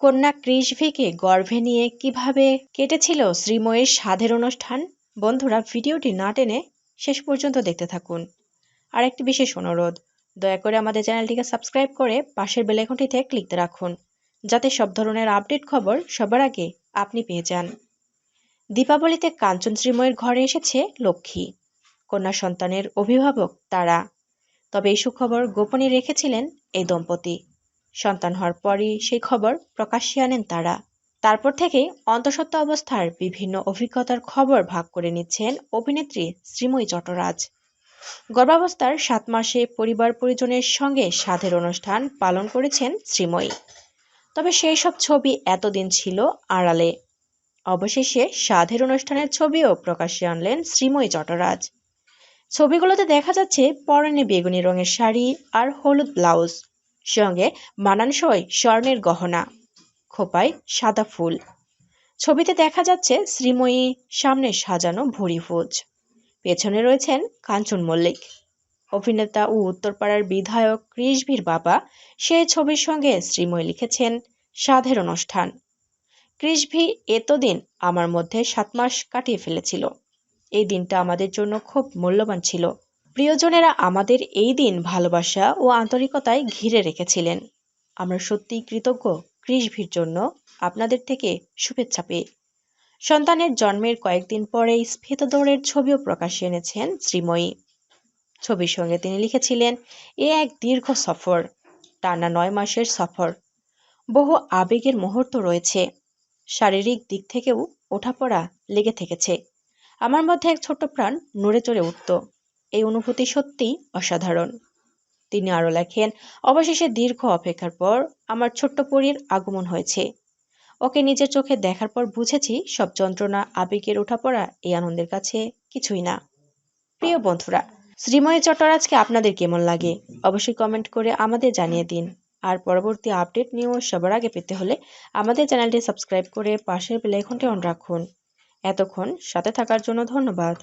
কন্যা কৃষভিকে গর্ভে নিয়ে কীভাবে কেটেছিল শ্রীময়ের সাধের অনুষ্ঠান? বন্ধুরা, ভিডিওটি না টেনে শেষ পর্যন্ত দেখতে থাকুন। আর একটি বিশেষ অনুরোধ, দয়া করে আমাদের চ্যানেলটিকে সাবস্ক্রাইব করে পাশের বেলাইকনটিতে ক্লিক রাখুন, যাতে সব ধরনের আপডেট খবর সবার আগে আপনি পেয়ে যান। দীপাবলিতে কাঞ্চন শ্রীময়ের ঘরে এসেছে লক্ষ্মী। কন্যা সন্তানের অভিভাবক তারা। তবে এই সুখবর গোপনে রেখেছিলেন এই দম্পতি। সন্তান হওয়ার পরই সেই খবর প্রকাশ্যে আনেন তারা। তারপর থেকেই অন্তঃসত্ত্বা অবস্থার বিভিন্ন অভিজ্ঞতার খবর ভাগ করে নিচ্ছেন অভিনেত্রী শ্রীময়ী চটরাজ। গর্ভাবস্থার সাত মাসে পরিবার পরিজনের সঙ্গে সাধের অনুষ্ঠান পালন করেছেন শ্রীময়ী। তবে সেই সব ছবি এতদিন ছিল আড়ালে। অবশেষে সাধের অনুষ্ঠানের ছবিও প্রকাশ্যে আনলেন শ্রীময়ী চটরাজ। ছবিগুলোতে দেখা যাচ্ছে পরনে বেগুনি রঙের শাড়ি আর হলুদ ব্লাউজ। সঙ্গে মানানসই স্বর্ণের গহনা, খোপায় সাদা ফুল। ছবিতে দেখা যাচ্ছে শ্রীময়ী, সামনে সাজানো ভুড়ি ভোজ। পেছনে রয়েছেন কাঞ্চন মল্লিক। অভিনেতা ও উত্তরপাড়ার বিধায়ক কৃষভির বাবা সেই ছবির সঙ্গে শ্রীময়ী লিখেছেন সাধের অনুষ্ঠান। কৃষভি এতদিন আমার মধ্যে সাত মাস কাটিয়ে ফেলেছিল। এই দিনটা আমাদের জন্য খুব মূল্যবান ছিল। প্রিয়জনেরা আমাদের এই দিন ভালোবাসা ও আন্তরিকতায় ঘিরে রেখেছিলেন। আমরা সত্যিই কৃতজ্ঞ কৃষভির জন্য আপনাদের থেকে শুভেচ্ছা পেয়ে। সন্তানের জন্মের কয়েকদিন পরেই স্ফীতদৌড়ের ছবিও প্রকাশ্যে এনেছেন শ্রীময়ী। ছবির সঙ্গে তিনি লিখেছিলেন, এ এক দীর্ঘ সফর টানা নয় মাসের সফর। বহু আবেগের মুহূর্ত রয়েছে। শারীরিক দিক থেকেও ওঠাপড়া লেগে থেকেছে। আমার মধ্যে এক ছোট্ট প্রাণ নড়ে চড়ে উঠত। এই অনুভূতি সত্যিই অসাধারণ। তিনি আরও লেখেন, অবশেষে দীর্ঘ অপেক্ষার পর আমার ছোট্ট পরীর আগমন হয়েছে। ওকে নিজের চোখে দেখার পর বুঝেছি সব যন্ত্রণা, আবেগের ওঠাপড়া এই আনন্দের কাছে কিছুই না। প্রিয় বন্ধুরা, শ্রীময়ী চট্টরাজকে আপনাদের কেমন লাগে? অবশ্যই কমেন্ট করে আমাদের জানিয়ে দিন। আর পরবর্তী আপডেট নিয়েও সবার আগে পেতে হলে আমাদের চ্যানেলটি সাবস্ক্রাইব করে পাশের বেলাইকনটি অন রাখুন। এতক্ষণ সাথে থাকার জন্য ধন্যবাদ।